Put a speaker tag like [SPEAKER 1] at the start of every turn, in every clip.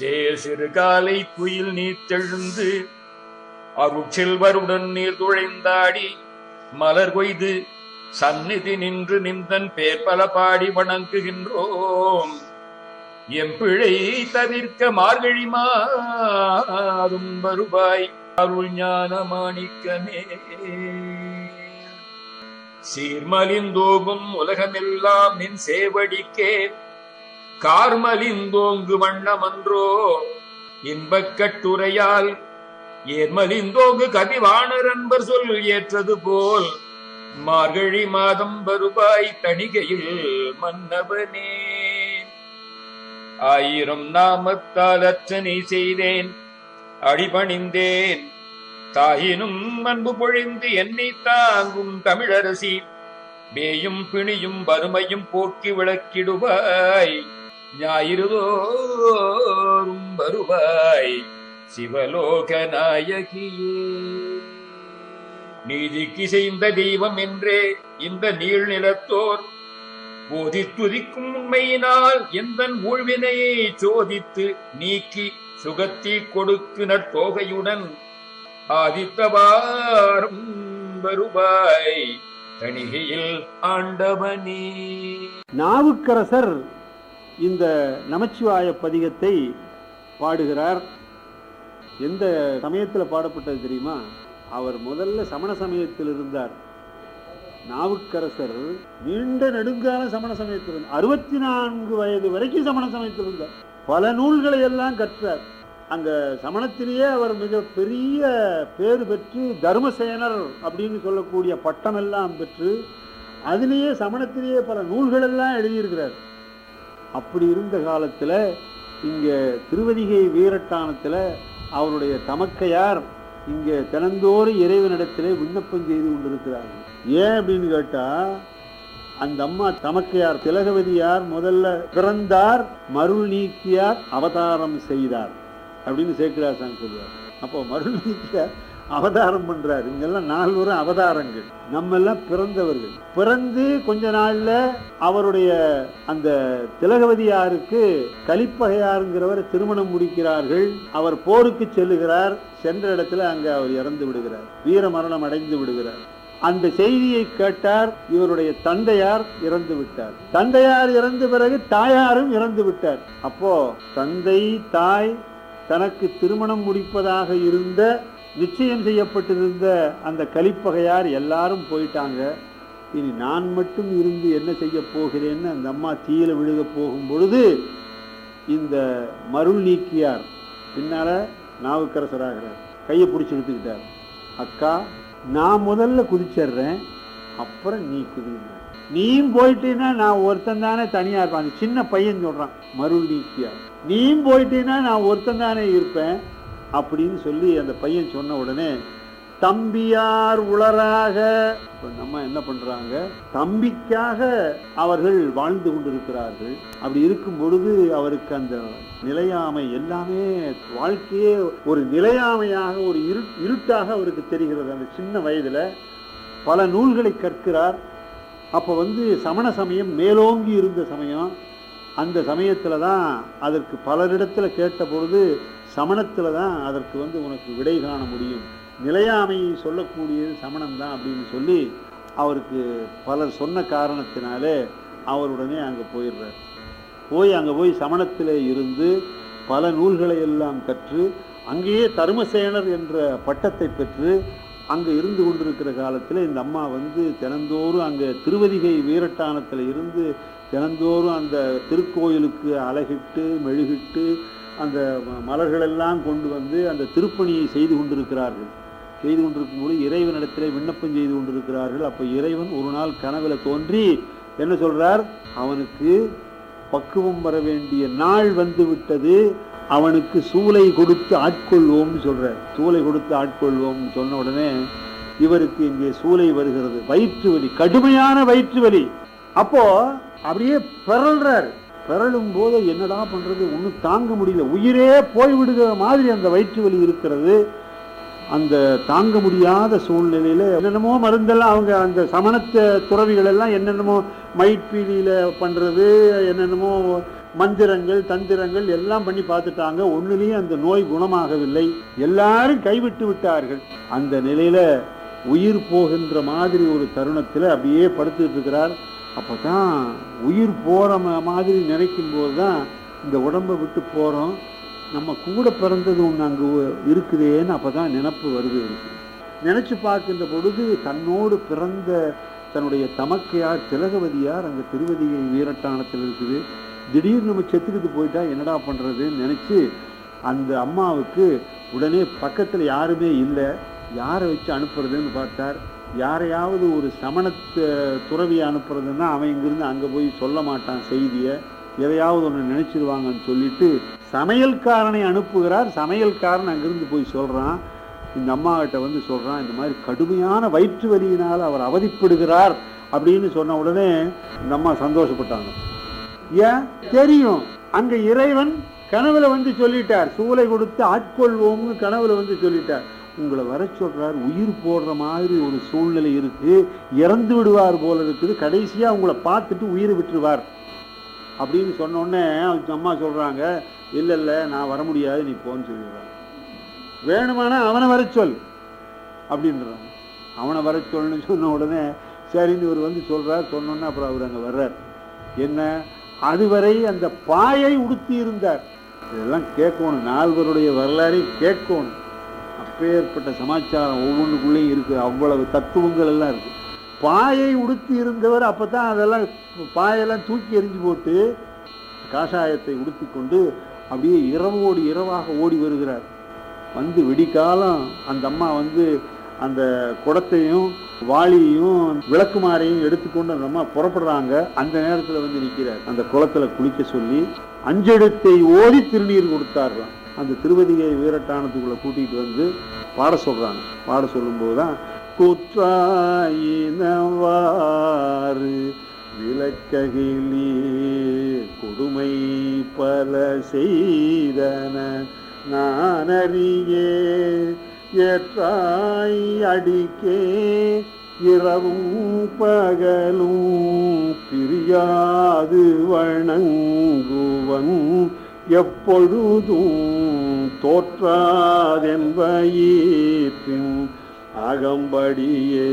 [SPEAKER 1] சேர் சிறு காலை குயில் நீத்தெழுந்து அருட்செல்வருடன் நீர் துழைந்தாடி மலர் கொய்து சந்நிதி நின்று நிந்தன் பேர் பல பாடி வணங்குகின்றோம் எம்பிழை தவிர்க்க மார்கழி மாதும் வருவாய் அருள் ஞான மாணிக்கமே சீர்மலிந்தோகும் உலகமெல்லாம் நின் சேவடிக்கே கார்மலிந்தோங்கு வண்ணமன்றோ இன்பக் கட்டுரையால் ஏர்மலிந்தோங்கு கதிவாணர் அன்பர் சொல் ஏற்றது போல் மார்கழி மாதம் வருவாய் தணிகையில் மன்னவனே ஆயிரம் நாமத்தால் அர்ச்சனை செய்தேன் அடிபணிந்தேன் தாயினும் அன்பு பொழிந்து என்னை தாங்கும் தமிழரசி மேயும் பிணியும் வறுமையும் போக்கி விளக்கிடுவாய் ஞாயிறுதோறும் வருவாய் சிவலோக நாயகியே நீதிக்கு செய்த தெய்வம் என்றே இந்த நீள் நிலத்தோர் போதி துதிக்கும் உண்மையினால் எந்த ஊழ்வினையை சோதித்து நீக்கி சுகத்தி கொடுக்கு தோகையுடன் ஆதித்தவாரும் வருவாய் தணிகையில் ஆண்டவனே
[SPEAKER 2] நாவுக்கரசர் இந்த நமச்சிவாய பதிகத்தை பாடுகிறார் எந்த சமயத்தில் பாடப்பட்டது தெரியுமா அவர் முதல்ல சமண சமயத்தில் இருந்தார் நாவுக்கரசர் நீண்ட நெடுங்கால சமண சமயத்தில் அறுபத்தி நான்கு வயது வரைக்கும் சமண சமயத்தில் இருந்தார் பல நூல்களை எல்லாம் கற்றார் அங்க சமணத்திலேயே அவர் மிக பெரிய பேர் பெற்று தர்மசேனர் அப்படின்னு சொல்லக்கூடிய பட்டம் எல்லாம் பெற்று அதிலேயே சமணத்திலேயே பல நூல்கள் எல்லாம் எழுதியிருக்கிறார் அப்படி இருந்த காலத்தில் இங்கே திருவதிகை வீரட்டானத்தில் அவருடைய தமக்கையார் இங்கே தினந்தோறும் இறைவனிடத்திலே விண்ணப்பம் செய்து கொண்டிருக்கிறார்கள் ஏன் அப்படின்னு கேட்டால் அந்த அம்மா தமக்கையார் திலகவதியார் முதல்ல பிறந்தார் மருள் நீக்கியார் அவதாரம் செய்தார் அப்படின்னு சேக்கிராசாமி சொல்லுவார் அப்போ மருள் நீக்கியார் அவதாரம் பண்றாரு இங்கெல்லாம் நாலு அவதாரங்கள் நம்ம எல்லாம் பிறந்தவர்கள் பிறந்து கொஞ்ச நாள்ல அவருடைய அந்த திலகவதியாருக்கு கலிப்பகையாருங்கிறவரை திருமணம் முடிக்கிறார்கள் அவர் போருக்கு செல்லுகிறார் சென்ற இடத்துல அங்க அவர் இறந்து விடுகிறார் வீர மரணம் அடைந்து விடுகிறார் அந்த செய்தியை கேட்டார் இவருடைய தந்தையார் இறந்து விட்டார் தந்தையார் இறந்த பிறகு தாயாரும் இறந்து விட்டார் அப்போ தந்தை தாய் தனக்கு திருமணம் முடிப்பதாக இருந்த நிச்சயம் செய்யப்பட்டிருந்த அந்த கலிப்பகையார் எல்லாரும் போயிட்டாங்க இனி நான் மட்டும் இருந்து என்ன செய்ய போகிறேன்னு அந்த அம்மா தீயில விழுக போகும் பொழுது இந்த மருள் நீக்கியார் பின்னால நாவுக்கரசராகிறார் கையை பிடிச்சி எடுத்துக்கிட்டார் அக்கா நான் முதல்ல குதிச்சிடுறேன் அப்புறம் நீ குதிங்க நீயும் போயிட்டீன்னா நான் ஒருத்தன் தானே தனியா இருப்பேன் அந்த சின்ன பையன் சொல்றான் மருள் நீக்கியார் நீயும் போயிட்டீன்னா நான் ஒருத்தன் தானே இருப்பேன் அப்படின்னு சொல்லி அந்த பையன் சொன்ன உடனே தம்பியார் உளராக நம்ம என்ன பண்றாங்க தம்பிக்காக அவர்கள் வாழ்ந்து கொண்டிருக்கிறார்கள் அப்படி இருக்கும் பொழுது அவருக்கு அந்த நிலையாமை எல்லாமே வாழ்க்கையே ஒரு நிலையாமையாக ஒரு இரு இருட்டாக அவருக்கு தெரிகிறது அந்த சின்ன வயதில் பல நூல்களை கற்கிறார் அப்போ வந்து சமண சமயம் மேலோங்கி இருந்த சமயம் அந்த சமயத்தில் தான் அதற்கு பலரிடத்தில் கேட்ட பொழுது சமணத்தில் தான் அதற்கு வந்து உனக்கு விடை காண முடியும் நிலையாமையை சொல்லக்கூடியது தான் அப்படின்னு சொல்லி அவருக்கு பலர் சொன்ன காரணத்தினாலே அவருடனே அங்கே போயிடுறார் போய் அங்கே போய் சமணத்திலே இருந்து பல நூல்களை எல்லாம் கற்று அங்கேயே தருமசேனர் என்ற பட்டத்தை பெற்று அங்கே இருந்து கொண்டிருக்கிற காலத்தில் இந்த அம்மா வந்து தினந்தோறும் அங்கே திருவதிகை வீரட்டானத்தில் இருந்து தினந்தோறும் அந்த திருக்கோயிலுக்கு அழகிட்டு மெழுகிட்டு அந்த மலர்களெல்லாம் கொண்டு வந்து அந்த திருப்பணியை செய்து கொண்டிருக்கிறார்கள் செய்து கொண்டிருக்கும் போது இறைவனிடத்தில் விண்ணப்பம் செய்து கொண்டிருக்கிறார்கள் அப்போ இறைவன் ஒரு நாள் கனவில் தோன்றி என்ன சொல்கிறார் அவனுக்கு பக்குவம் வர வேண்டிய நாள் வந்து விட்டது அவனுக்கு சூளை கொடுத்து ஆட்கொள்வோம்னு சொல்கிறார் சூளை கொடுத்து ஆட்கொள்வோம்னு சொன்ன உடனே இவருக்கு இங்கே சூளை வருகிறது வயிற்று வலி கடுமையான வயிற்று வலி அப்போ அப்படியே பிறல்றாரு பிறழும் போது என்னடா பண்ணுறது ஒன்றும் தாங்க முடியல உயிரே போய்விடுகிற மாதிரி அந்த வயிற்று வலி இருக்கிறது அந்த தாங்க முடியாத சூழ்நிலையில் என்னென்னமோ மருந்தெல்லாம் அவங்க அந்த சமணத்த துறவிகள் எல்லாம் என்னென்னமோ மயிற்பீலியில் பண்ணுறது என்னென்னமோ மந்திரங்கள் தந்திரங்கள் எல்லாம் பண்ணி பார்த்துட்டாங்க ஒன்றுலேயும் அந்த நோய் குணமாகவில்லை எல்லாரும் கைவிட்டு விட்டார்கள் அந்த நிலையில் உயிர் போகின்ற மாதிரி ஒரு தருணத்தில் அப்படியே படுத்துட்டு இருக்கிறார் அப்போ தான் உயிர் போகிற மாதிரி நினைக்கும் போது தான் இந்த உடம்பை விட்டு போகிறோம் நம்ம கூட பிறந்தது ஒன்று அங்கே இருக்குதேன்னு அப்போ தான் நினப்பு வருது இருக்கு நினச்சி பார்க்கின்ற பொழுது தன்னோடு பிறந்த தன்னுடைய தமக்கையார் திலகவதியார் அங்கே திருவதியை வீரட்டானத்தில் இருக்குது திடீர்னு நம்ம செத்துக்கிட்டு போயிட்டா என்னடா பண்ணுறதுன்னு நினச்சி அந்த அம்மாவுக்கு உடனே பக்கத்தில் யாருமே இல்லை யாரை வச்சு அனுப்புறதுன்னு பார்த்தார் யாரையாவது ஒரு சமணத்தை துறவியை அனுப்புறதுன்னா அவன் இங்கிருந்து அங்கே போய் சொல்ல மாட்டான் செய்தியை எதையாவது ஒன்று நினைச்சிருவாங்கன்னு சொல்லிட்டு சமையல்காரனை அனுப்புகிறார் சமையல்காரன் அங்கிருந்து போய் சொல்கிறான் இந்த கிட்ட வந்து சொல்கிறான் இந்த மாதிரி கடுமையான வயிற்று வலியினால் அவர் அவதிப்படுகிறார் அப்படின்னு சொன்ன உடனே இந்த அம்மா சந்தோஷப்பட்டாங்க ஏன் தெரியும் அங்கே இறைவன் கனவுல வந்து சொல்லிட்டார் சூளை கொடுத்து ஆட்கொள்வோம்னு கனவுல வந்து சொல்லிட்டார் உங்களை வர சொல்கிறார் உயிர் போடுற மாதிரி ஒரு சூழ்நிலை இருக்குது இறந்து விடுவார் போல இருக்குது கடைசியாக உங்களை பார்த்துட்டு உயிரை விட்டுருவார் அப்படின்னு சொன்னோடனே அம்மா சொல்கிறாங்க இல்லை இல்லை நான் வர முடியாது நீ போன்னு சொல்லிடுறாங்க வேணுமானா அவனை வர சொல் அப்படின்றாங்க அவனை வர சொல்னு சொன்ன உடனே சரின்னு இவர் வந்து சொல்கிறார் சொன்னோன்னே அப்புறம் அவர் அங்கே வர்றார் என்ன அதுவரை அந்த பாயை உடுத்தி இருந்தார் இதெல்லாம் கேட்கணும் நால்வருடைய வரலாறையும் கேட்கணும் அப்பேற்பட்ட சமாச்சாரம் ஒவ்வொன்றுக்குள்ளேயும் இருக்குது அவ்வளவு தத்துவங்கள் எல்லாம் இருக்குது பாயை உடுத்தி இருந்தவர் அப்போ தான் அதெல்லாம் பாயெல்லாம் தூக்கி எறிஞ்சு போட்டு காஷாயத்தை உடுத்தி கொண்டு அப்படியே இரவோடு இரவாக ஓடி வருகிறார் வந்து விடிக்காலம் அந்த அம்மா வந்து அந்த குடத்தையும் வாளியையும் விளக்குமாறையும் எடுத்துக்கொண்டு அந்த அம்மா புறப்படுறாங்க அந்த நேரத்தில் வந்து நிற்கிறார் அந்த குளத்தில் குளிக்க சொல்லி அஞ்செடுத்தை ஓடி திருநீர் கொடுத்தார்களாம் அந்த திருவதிகை வீரட்டானத்துக்குள்ளே கூட்டிகிட்டு வந்து பாட சொல்கிறாங்க பாட சொல்லும்போது தான் குற்றாயினவாறு விளக்ககிலி கொடுமை பல செய்தன நானறியே ஏற்றாய் அடிக்கே இரவும் பகலும் பிரியாது வணங்குவன் எப்பொழுதும் தோற்றாதென்பயிற்பின் அகம்படியே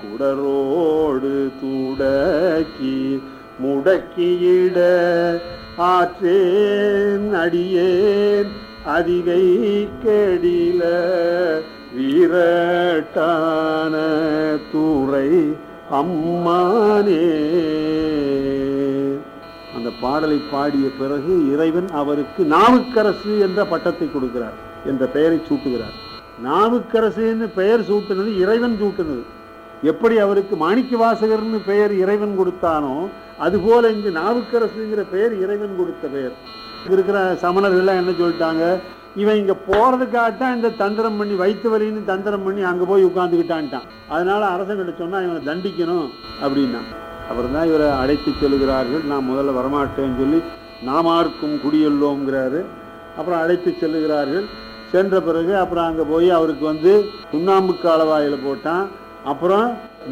[SPEAKER 2] குடரோடு துடக்கி முடக்கியிட ஆற்றேன் அடியேன் அதிகை கெடில வீரட்டான தூரை அம்மானே அந்த பாடலை பாடிய பிறகு இறைவன் அவருக்கு நாவுக்கரசு என்ற பட்டத்தை கொடுக்கிறார் என்ற பெயரை சூட்டுகிறார் நாவுக்கரசுன்னு பெயர் சூட்டினது இறைவன் சூட்டினது எப்படி அவருக்கு மாணிக்க வாசகர்னு பெயர் இறைவன் கொடுத்தானோ அதுபோல இங்கு நாவுக்கரசுங்கிற பெயர் இறைவன் கொடுத்த பெயர் இருக்கிற சமணர்கள்லாம் என்ன சொல்லிட்டாங்க இவன் இங்க போறதுக்காகத்தான் இந்த தந்திரம் பண்ணி வைத்து வலின்னு தந்திரம் பண்ணி அங்க போய் உட்காந்துக்கிட்டான்ட்டான் அதனால அரசன் கிட்ட சொன்னா இவனை தண்டிக்கணும் அப்படின்னா அப்புறம் தான் இவரை அழைத்து செல்கிறார்கள் நான் முதல்ல வரமாட்டேன்னு சொல்லி நாமார்க்கும் குடியுள்ளோங்கிறாரு அப்புறம் அழைத்து செல்லுகிறார்கள் சென்ற பிறகு அப்புறம் அங்கே போய் அவருக்கு வந்து சுண்ணாம்பு காலவாயில் போட்டான் அப்புறம்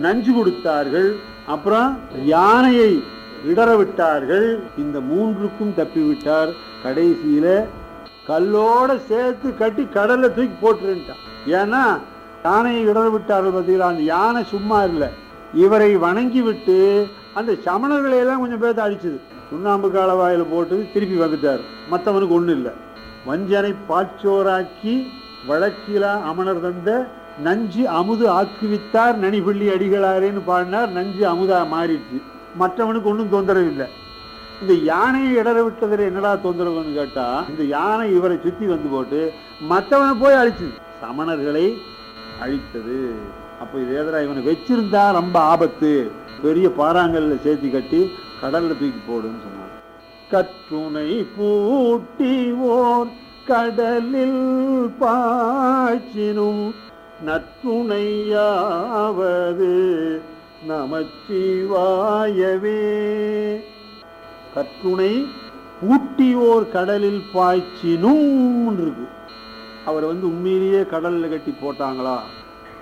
[SPEAKER 2] நஞ்சு கொடுத்தார்கள் அப்புறம் யானையை இடற விட்டார்கள் இந்த மூன்றுக்கும் தப்பிவிட்டார் கடைசியில கல்லோட சேர்த்து கட்டி கடல்ல தூக்கி போட்டுருந்துட்டான் ஏன்னா யானையை இடற விட்டார்கள் பார்த்தீங்களா அந்த யானை சும்மா இல்லை இவரை வணங்கிவிட்டு அந்த சமணர்களையெல்லாம் கொஞ்சம் பேர்த்து அழிச்சுது சுண்ணாம்பு காலவாயில் போட்டு திருப்பி வந்துட்டார் மற்றவனுக்கு ஒன்றும் இல்லை வஞ்சனை பாச்சோராக்கி வழக்கிலா அமணர் தந்த நஞ்சு அமுது ஆக்குவித்தார் நனிபிள்ளி அடிகளாரேன்னு பாடினார் நஞ்சு அமுதா மாறிடுச்சு மற்றவனுக்கு ஒன்றும் தொந்தரவு இல்லை இந்த யானையை இடற விட்டதில் என்னடா தொந்தரவுன்னு கேட்டால் இந்த யானை இவரை சுற்றி வந்து போட்டு மற்றவனை போய் அழிச்சுது சமணர்களை அழித்தது அப்போ இதேதரா இவனை வச்சிருந்தா ரொம்ப ஆபத்து பெரிய பாறாங்கல்ல சேர்த்து கட்டி கடல்ல தூக்கி போடுன்னு சொன்னான் கற்றுனை பூட்டி ஓர் கடலில் பாய்ச்சினும் நற்றுணையாவது நமச்சிவாயவே கற்றுணை ஓர் கடலில் பாய்ச்சினும் இருக்கு அவர் வந்து உண்மையிலேயே கடல்ல கட்டி போட்டாங்களா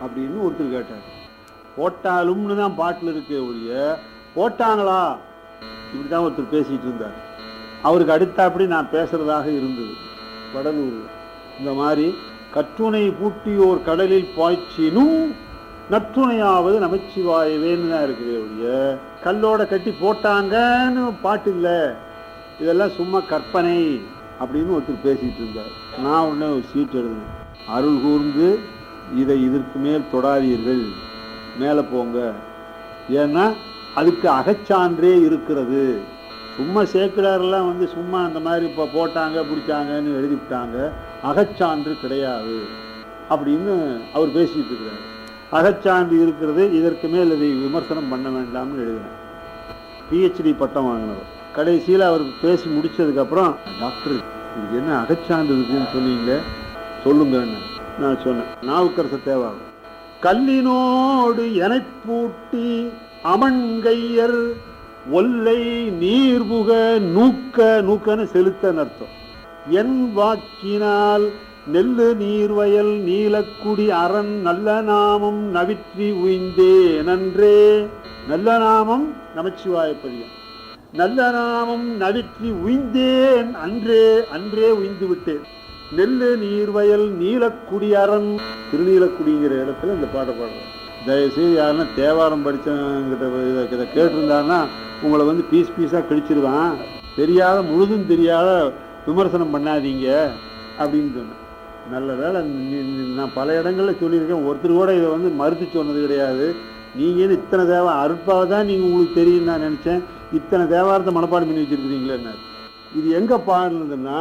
[SPEAKER 2] அப்படின்னு ஒருத்தர் கேட்டார் போட்டாலும்னு தான் பாட்டில் இருக்க ஒழிய போட்டாங்களா இப்படி தான் ஒருத்தர் பேசிகிட்டு இருந்தார் அவருக்கு அடுத்தாப்படி நான் பேசுகிறதாக இருந்தது வடலூர் இந்த மாதிரி கற்றுனை பூட்டியோர் கடலில் பாய்ச்சினும் நற்றுணையாவது நமச்சிவாயவேன்னு தான் இருக்குது ஒழிய கல்லோட கட்டி போட்டாங்கன்னு பாட்டு இல்லை இதெல்லாம் சும்மா கற்பனை அப்படின்னு ஒருத்தர் பேசிகிட்டு இருந்தார் நான் உடனே ஒரு சீட் எழுதுனேன் அருள் கூர்ந்து இதை இதற்கு மேல் தொடாதீர்கள் மேலே போங்க ஏன்னா அதுக்கு அகச்சான்றே இருக்கிறது சும்மா சேர்க்கிறாரெல்லாம் வந்து சும்மா அந்த மாதிரி இப்போ போட்டாங்க பிடிச்சாங்கன்னு எழுதிவிட்டாங்க அகச்சான்று கிடையாது அப்படின்னு அவர் பேசிகிட்டு இருக்கிறார் அகச்சான்று இருக்கிறது இதற்கு மேல் இதை விமர்சனம் பண்ண வேண்டாம்னு எழுதினார் பிஹெச்டி பட்டம் வாங்கினவர் கடைசியில் அவர் பேசி முடித்ததுக்கப்புறம் டாக்டர் இது என்ன அகச்சான்று இருக்குன்னு சொன்னீங்க சொல்லுங்கன்னு நான் சொன்னேன் நாவுக்கரச தேவாகும் கல்லினோடு என பூட்டி அமண்கையர் ஒல்லை நீர்புக நூக்க நூக்கன்னு செலுத்த அர்த்தம் என் வாக்கினால் நெல்லு நீர்வயல் நீலக்குடி அரண் நல்ல நாமம் நவிற்றி உய்ந்தே நன்றே நல்ல நாமம் நமச்சிவாய நல்ல நாமம் நவிற்றி உய்ந்தேன் அன்றே அன்றே உய்ந்து விட்டேன் நெல்லு நீர்வயல் அரண் திருநீலக்குடிங்கிற இடத்துல இந்த பாட்டை பாடுறோம் தயவுசெய்து யாருன்னா தேவாரம் படித்தவங்கிட்ட இதை கேட்டிருந்தாருன்னா உங்களை வந்து பீஸ் பீஸாக கழிச்சிருவான் தெரியாத முழுதும் தெரியாத விமர்சனம் பண்ணாதீங்க அப்படின்னு சொன்னேன் நல்ல வேலை நான் பல இடங்களில் சொல்லியிருக்கேன் ஒருத்தர் கூட இதை வந்து மறுத்து சொன்னது கிடையாது நீங்கள் இத்தனை தேவை அருட்பாக தான் நீங்கள் உங்களுக்கு தெரியும் நான் நினச்சேன் இத்தனை தேவாரத்தை மனப்பாடு பண்ணி என்ன இது எங்கே பாடுனதுன்னா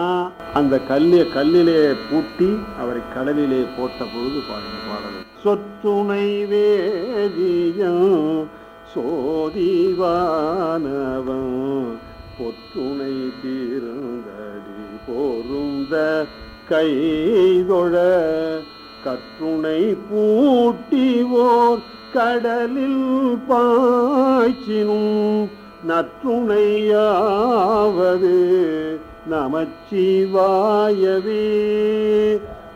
[SPEAKER 2] அந்த கல்லை கல்லிலே பூட்டி அவரை கடலிலே போட்ட பொழுது பாடு பாடல் சொத்துணை வேதியம் சோதிவானவன் பொத்துணை தீருந்தடி போருந்த கைதொழ கற்றுணை ஓர் கடலில் பாய்ச்சினும் நற்றுணையாவது நமச்சிவாயவே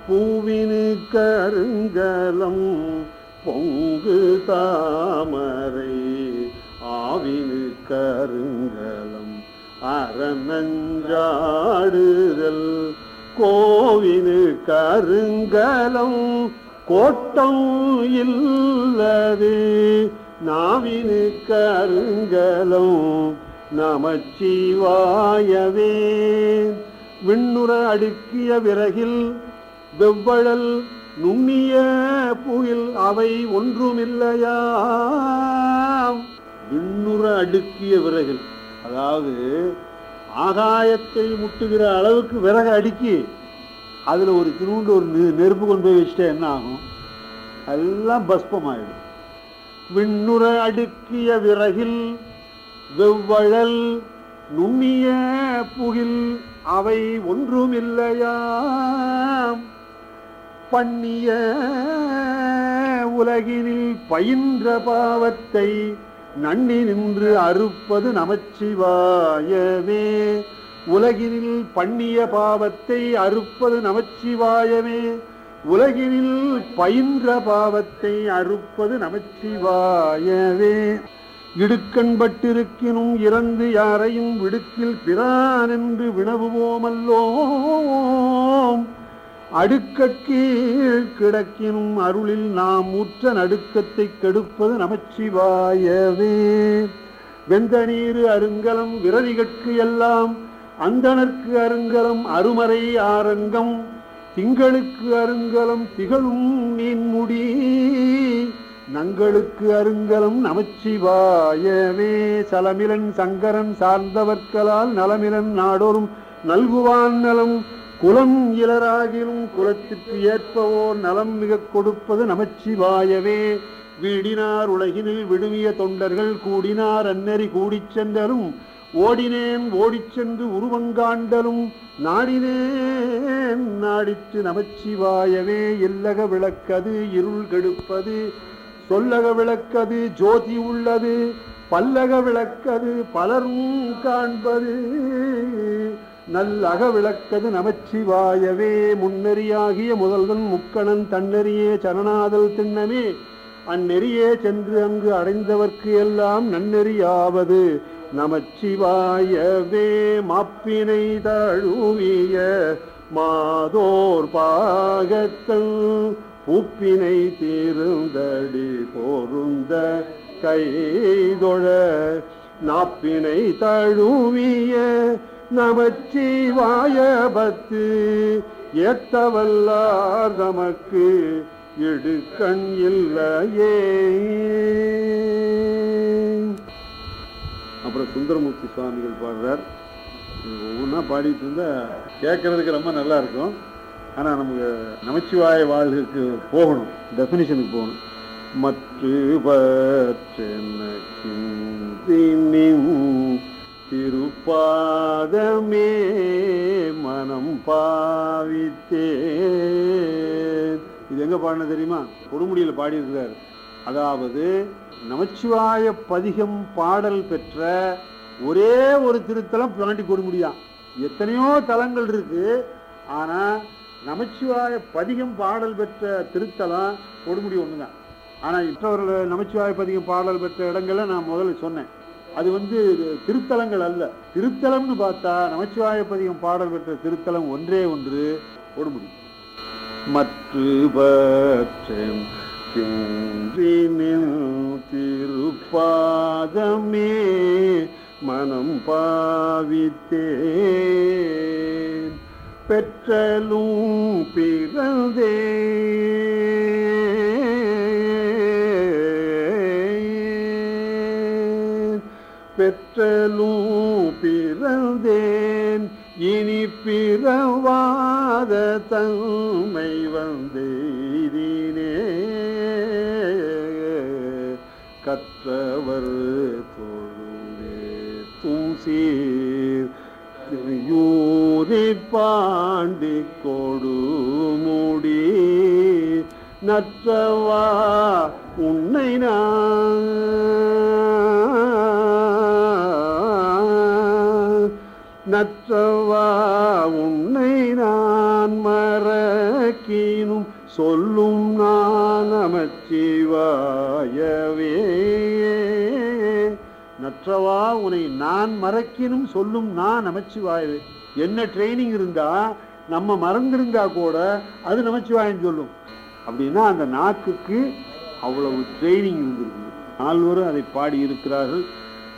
[SPEAKER 2] பூவினு கருங்கலம் பொங்கு தாமரை ஆவினு கருங்கலம் அரணஞ்சாடுதல் கோவினு கருங்கலம் கோட்டம் இல்லது நாவினுக்கு அருங்கலம் நமச்சிவாயவே விண்ணுற அடுக்கிய விறகில் வெவ்வழல் நுண்ணிய புகில் அவை ஒன்றுமில்லையாம் விண்ணுற அடுக்கிய விறகில் அதாவது ஆகாயத்தை முட்டுகிற அளவுக்கு விறகு அடுக்கி அதில் ஒரு திருண்டு ஒரு நெருப்பு கொண்டு போய் வச்சுட்டா என்ன ஆகும் எல்லாம் பஸ்பமாயிடும் விண்ணுற அடுக்கிய விறகில் வெவ்வழல் நுண்ணிய புகில் அவை ஒன்றுமில்லையாம் பண்ணிய உலகினில் பயின்ற பாவத்தை நன்னி நின்று அறுப்பது நமச்சிவாயமே உலகினில் பண்ணிய பாவத்தை அறுப்பது நமச்சிவாயமே உலகினில் பயின்ற பாவத்தை அறுப்பது நமச்சிவாயவே இடுக்கண்பட்டிருக்கினும் இறந்து யாரையும் விடுக்கில் பிரான் என்று வினவுவோமல்லோம் அடுக்கீழ் கிடக்கினும் அருளில் நாம் ஊற்ற நடுக்கத்தை கெடுப்பது நமச்சிவாயவே வெந்த நீர் அருங்கலம் விரதிகட்கு எல்லாம் அந்தனர்க்கு அருங்கலம் அருமறை ஆரங்கம் திங்களுக்கு அருங்கலம் திகழும் முடி நங்களுக்கு அருங்கலம் நமச்சிவாயவே சலமிலன் சங்கரன் சார்ந்தவர்களால் நலமிலன் நாடோறும் நல்குவான் நலம் குலம் இளராகிலும் குலத்திற்கு ஏற்பவோர் நலம் மிக கொடுப்பது நமச்சிவாயவே வீடினார் உலகினில் விடுவிய தொண்டர்கள் கூடினார் அன்னறி கூடிச் சென்றரும் ஓடினேன் ஓடிச் சென்று உருவங்காண்டலும் நாடினேன் நாடித்து நமச்சிவாயவே இல்லக விளக்கது இருள் கெடுப்பது சொல்லக விளக்கது ஜோதி உள்ளது பல்லக விளக்கது பலரும் காண்பது நல்லக விளக்கது நமச்சிவாயவே முன்னெறியாகிய முதல்வன் முக்கணன் தன்னெறியே சரணாதல் திண்ணமே அந்நெறியே சென்று அங்கு அடைந்தவர்க்கு எல்லாம் நன்னெறியாவது நமச்சிவாயவே மாப்பினை தழுவிய மாதோர் பாகத்தல் உப்பினை தீருந்தடி போருந்த கைதொழ நாப்பினை தழுவிய நமச்சிவாய பத்து எட்டவல்லார் தமக்கு இடுக்கண் இல்லையே அப்புறம் சுந்தரமூர்த்தி சுவாமிகள் பாடுறார் ஒவ்வொன்றா பாடிட்டு இருந்தால் கேட்குறதுக்கு ரொம்ப நல்லா இருக்கும் ஆனால் நமக்கு நமச்சிவாய வாழ்வுக்கு போகணும் டெஃபினிஷனுக்கு போகணும் மற்ற திருப்பாதமே மனம் பாவித்தே இது எங்கே பாடின தெரியுமா கொடுமுடியில் பாடியிருக்கிறார் அதாவது நமச்சிவாய பதிகம் பாடல் பெற்ற ஒரே ஒரு திருத்தலம் பிராண்டி கொடுமுடியான் எத்தனையோ தலங்கள் இருக்கு ஆனால் நமச்சிவாய பதிகம் பாடல் பெற்ற திருத்தலம் கொடுமுடி ஒன்று தான் ஆனால் மற்றவர்கள் நமச்சிவாய பதிகம் பாடல் பெற்ற இடங்களை நான் முதல்ல சொன்னேன் அது வந்து திருத்தலங்கள் அல்ல திருத்தலம்னு பார்த்தா நமச்சிவாய பதிகம் பாடல் பெற்ற திருத்தலம் ஒன்றே ஒன்று கொடுமுடி மற்ற திருப்பாதமே மனம் பாவித்தேன் பெற்றலும் பிறந்தே பெற்றலும் பிறந்தேன் இனி பிறவாத தன்மை வந்தே பூரி பாண்டி கொடு மூடி நச்சவா உன்னை நான் நச்சவா உன்னை நான் மறக்கினும் சொல்லும் நான் நமச்சிவாயவே நற்றவா உனை நான் மறக்கினும் சொல்லும் நான் நமச்சிவாயவே என்ன ட்ரைனிங் இருந்தால் நம்ம மறந்துருந்தா கூட அது நமச்சிவாயம் சொல்லும் அப்படின்னா அந்த நாக்குக்கு அவ்வளவு ட்ரைனிங் இருந்திருக்கு நால்வரும் அதை பாடியிருக்கிறார்கள்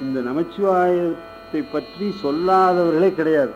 [SPEAKER 2] இந்த நமச்சிவாயத்தை பற்றி சொல்லாதவர்களே கிடையாது